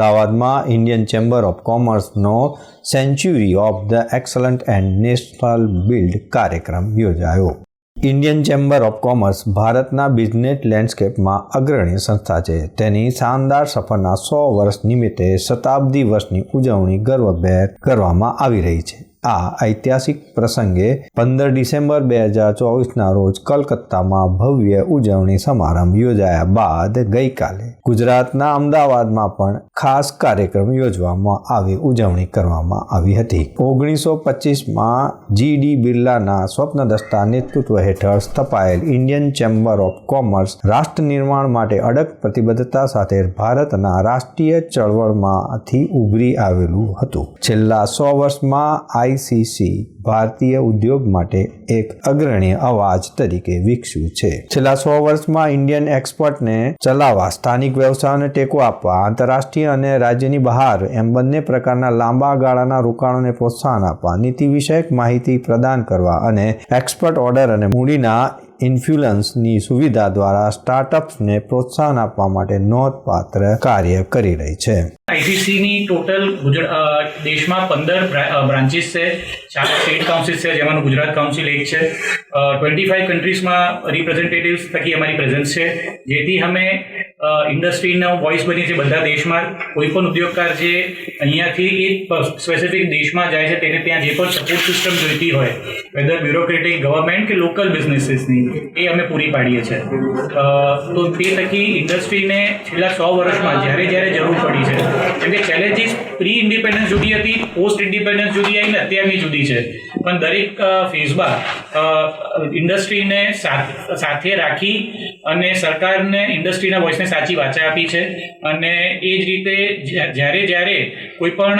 અમદાવાદમાં Indian chamber of કોમર્સનો century of the excellent and national build કાર્યક્રમ યોજાયો. Indian chamber of commerce ભારતના business લેન્ડસ્કેપમાં અગ્રણી સંસ્થા છે. તેની શાનદાર સફરના સો વર્ષ નિમિત્તે શતાબ્દી વર્ષની ઉજવણી ગર્વભેર કરવામાં આવી રહી છે. આ ઐતિહાસિક પ્રસંગે પંદર ડિસેમ્બર બે હજાર ચોવીસના રોજ કલકત્તામાં ભવ્ય ઉજવણી સમારંભ યોજાયા બાદ ગઈકાલે ગુજરાતના અમદાવાદમાં પણ ખાસ કાર્યક્રમ યોજવામાં આવી ઉજવણી કરવામાં આવી હતી. ઓગણીસો પચીસમાં જી ડી બિરલાના સ્વપ્નદસ્તા નેતૃત્વ હેઠળ સ્થપાયેલ ઇન્ડિયન ચેમ્બર ઓફ કોમર્સ રાષ્ટ્ર નિર્માણ માટે અડગ પ્રતિબદ્ધતા સાથે ભારતના રાષ્ટ્રીય ચળવળમાંથી ઉભરી આવેલું હતું. છેલ્લા સો વર્ષમાં આઈસીસી ભારતીય ઉદ્યોગ માટે એક અગ્રણી અવાજ તરીકે વિકસ્યું છે. છેલ્લા સો વર્ષમાં ઇન્ડિયન એક્સપોર્ટને ચલાવવા, સ્થાનિક વ્યવસાયોને ટેકો આપવા, આંતરરાષ્ટ્રીય અને રાજ્યની બહાર એમ બંને પ્રકારના લાંબા ગાળાના રોકાણોને પ્રોત્સાહન આપવા, નીતિ વિષયક માહિતી પ્રદાન કરવા અને એક્સપર્ટ ઓર્ડર અને મૂડીના ઇન્ફ્લુઅન્સની સુવિધા દ્વારા સ્ટાર્ટઅપ્સને પ્રોત્સાહન આપવા માટે નોંધપાત્ર કાર્ય કરી રહી છે. આઈસીસીની ટોટલ ગુજરાત દેશમાં પંદર બ્રાન્ચીસ છે. ચાર સ્ટેટ કાઉન્સિલ્સ છે, જેમાંનું ગુજરાત કાઉન્સિલ એક છે. ટ્વેન્ટી ફાઇવ કન્ટ્રીઝમાં રિપ્રેઝેન્ટેટિવ્સ થકી અમારી પ્રેઝન્સ છે. જેથી અમે ઇન્ડસ્ટ્રીનો વોઇસ બની છે બધા દેશમાં. કોઈ પણ ઉદ્યોગકાર જે અહીંયાથી એક સ્પેસિફિક દેશમાં જાય છે, તેને ત્યાં જે પણ સપોર્ટ સિસ્ટમ જોઈતી હોય વેધર બ્યુરોક્રેટિક ગવર્મેન્ટ કે લોકલ બિઝનેસીસની એ અમે પૂરી પાડીએ છીએ. તો તે થકી ઇન્ડસ્ટ્રીને છેલ્લા સો વર્ષમાં જ્યારે જ્યારે જરૂર પડી છે કેમ કે ચેલેન્જીસ પ્રી ઇન્ડિપેન્ડન્સ જુદી હતી પોસ્ટ ઇન્ડિપેન્ડન્સ જુદી આવી ને અત્યારની જુદી છે. પણ દરેક ફેઝમાં ઇન્ડસ્ટ્રીને સાથ- રાખી અને સરકારને ઇન્ડસ્ટ્રીના વોઇસને સાચી વાચા આપી છે. અને એ જ રીતે જ્યારે જ્યારે કોઈ પણ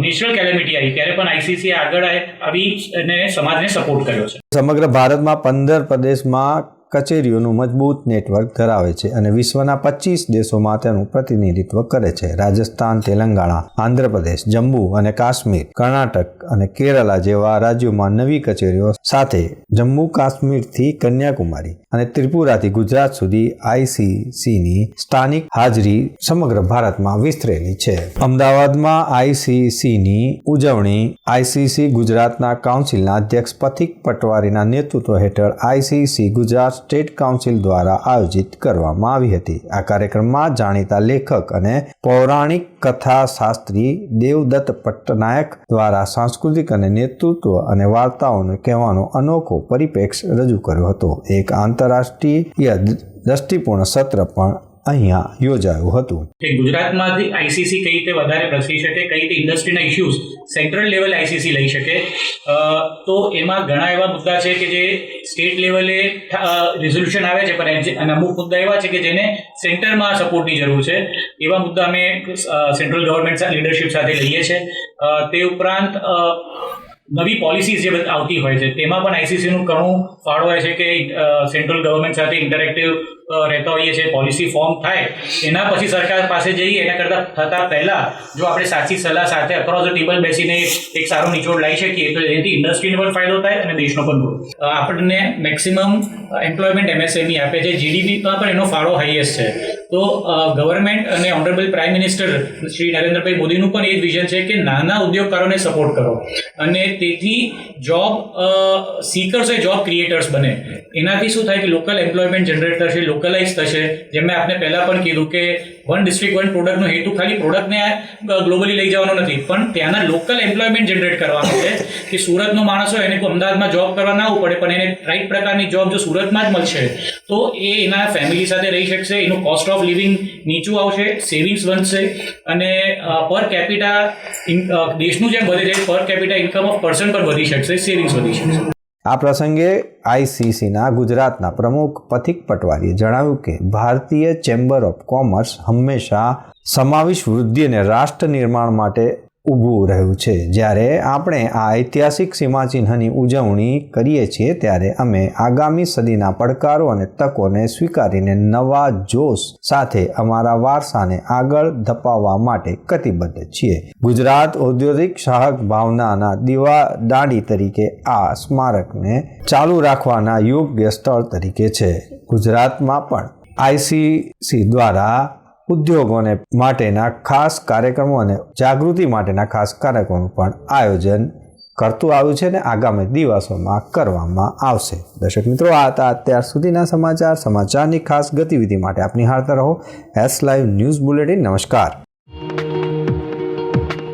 નેચરલ કેલેમિટી આવી, ત્યારે પણ આઈસીસી આગળ આવી અને સમાજને સપોર્ટ કર્યો છે. સમગ્ર ભારતમાં પંદર પ્રદેશમાં કચેરીઓનું મજબૂત નેટવર્ક ધરાવે છે અને વિશ્વના પચીસ દેશોમાં તેનું પ્રતિનિધિત્વ કરે છે. રાજસ્થાન, તેલંગાણા, આંધ્રપ્રદેશ, જમ્મુ અને કાશ્મીર, કર્ણાટક અને કેરલા જેવા રાજ્યોમાં નવી કચેરીઓ સાથે જમ્મુ કાશ્મીરથી કન્યાકુમારી અને ત્રિપુરાથી ગુજરાત સુધી આઈસીસીની સ્થાનિક હાજરી સમગ્ર ભારતમાં વિસ્તરેલી છે. અમદાવાદમાં આઈસીસીની ઉજવણી આઈસીસી ગુજરાતના કાઉન્સિલના અધ્યક્ષ પથિક પટવારીના નેતૃત્વ હેઠળ આઈસીસી ગુજરાત સ્ટેટ કાઉન્સિલ દ્વારા આયોજિત કરવામાં આવી હતી. આ કાર્યક્રમમાં જાણીતા લેખક અને પૌરાણિક કથા શાસ્ત્રી દેવદત્ત પટ્ટનાયક દ્વારા સાંસ્કૃતિક અને નેતૃત્વ અને વાર્તાઓને કહેવાનો અનોખો પરિપ્રેક્ષ રજૂ કર્યો હતો. એક આંતરરાષ્ટ્રીય દ્રષ્ટિપૂર્ણ સત્ર પણ અહીંયા યોજાયું હતું. ગુજરાતમાંથી આઈસીસી કઈ રીતે વધારે પ્રસરી શકે, કઈ રીતે ઇન્ડસ્ટ્રીના ઇશ્યુઝ સેન્ટ્રલ લેવલ આઈસીસી લઈ શકે તો એમાં ઘણા એવા મુદ્દા છે કે જે સ્ટેટ લેવલે રિઝોલ્યુશન આવે છે. પણ અમુક મુદ્દા એવા છે કે જેને સેન્ટરમાં સપોર્ટની જરૂર છે. એવા મુદ્દા અમે સેન્ટ્રલ ગવર્મેન્ટ લીડરશિપ સાથે લઈએ છીએ તે ઉપરાંત નવી પોલિસીઝ જે આવતી હોય છે, તેમાં પણ આઈસીસીનું ઘણું ફાળો હોય છે કે સેન્ટ્રલ ગવર્મેન્ટ સાથે ઇન્ટરેક્ટિવ રહેતા હોઈએ છીએ પોલિસી ફોર્મ થાય, એના પછી સરકાર પાસે જઈએ, એના કરતાં થતાં પહેલાં જો આપણે સાચી સલાહ સાથે અક્રોસ ધ ટેબલ બેસીને એક સારો નિચોડ લાવી શકીએ, તો એનાથી ઇન્ડસ્ટ્રીને પણ ફાયદો થાય અને દેશનો પણ ગ્રોથ આપણને મેક્સિમમ એમ્પ્લોયમેન્ટ એમએસએમઈ આપે છે જીડીપીમાં પણ એનો ફાળો હાઈએસ્ટ છે. તો ગવર્મેન્ટ અને honourable prime minister Shri Narendrabhai મોદીનું પણ એ જ વિઝન છે કે નાના ઉદ્યોગકારોને સપોર્ટ કરો. અને તેથી જોબ સીકર્સ એ જોબ ક્રિએટર્સ બને. એનાથી શું થાય કે લોકલ એમ્પ્લોયમેન્ટ જનરેટ થશે લોકલાઇઝ થશે. જેમ મેં આપને પહેલાં પણ કીધું કે વન ડિસ્ટ્રિક્ટ વન પ્રોડક્ટનો હેતુ ખાલી પ્રોડક્ટને ગ્લોબલી લઈ જવાનો નથી. પણ ત્યાંના લોકલ એમ્પ્લોયમેન્ટ જનરેટ કરવાનો છે કે સુરતનો માણસ હોય એને અમદાવાદમાં જોબ કરવા ના પડે, પણ એને રાઈટ પ્રકારની જોબ જો સુરતમાં જ મળશે, તો એ એના ફેમિલી સાથે રહી શકશે, એનું કોસ્ટ ઓફ લિવિંગ નીચું આવશે સેવિંગ્સ બનશે અને પર કેપિટા દેશનું જેમ વધે છે પર કેપિટા ઇન્કમ ઓફ પર્સન પર વધી શકશે સેવિંગ્સ વધી શકશે. આ પ્રસંગે આઈસીસીના ગુજરાતના પ્રમુખ પથિક પટવારીએ જણાવ્યું કે ભારતીય ચેમ્બર ઓફ કોમર્સ હંમેશા સમાવિષ્ટ વૃદ્ધિ અને રાષ્ટ્ર નિર્માણ માટે ઊભું રહ્યું છે. જ્યારે આપણે આ ઐતિહાસિક સીમાચિહ્નની ઉજવણી કરીએ છીએ, ત્યારે અમે આગામી સદીના પડકારો અને તકોને સ્વીકારીને નવા જોશ સાથે અમારા વારસાને આગળ ધપાવવા માટે કટિબદ્ધ છીએ. ગુજરાત ઔદ્યોગિક સાહક ભાવનાના દીવા દાંડી તરીકે આ સ્મારકને ચાલુ રાખવાના યોગ્ય સ્થળ તરીકે છે. ગુજરાતમાં પણ આઈસીસી દ્વારા ઉદ્યોગોને માટેના ખાસ કાર્યક્રમો અને જાગૃતિ માટેના ખાસ કાર્યક્રમો પણ આયોજન કરતું આવ્યું છે અને આગામી દિવસોમાં કરવામાં આવશે. દર્શક મિત્રો, આ હતા અત્યાર સુધીના સમાચાર. સમાચારની ખાસ ગતિવિધિ માટે આપની હારતા રહો. એસ લાઈવ ન્યૂઝ બુલેટિન નમસ્કાર.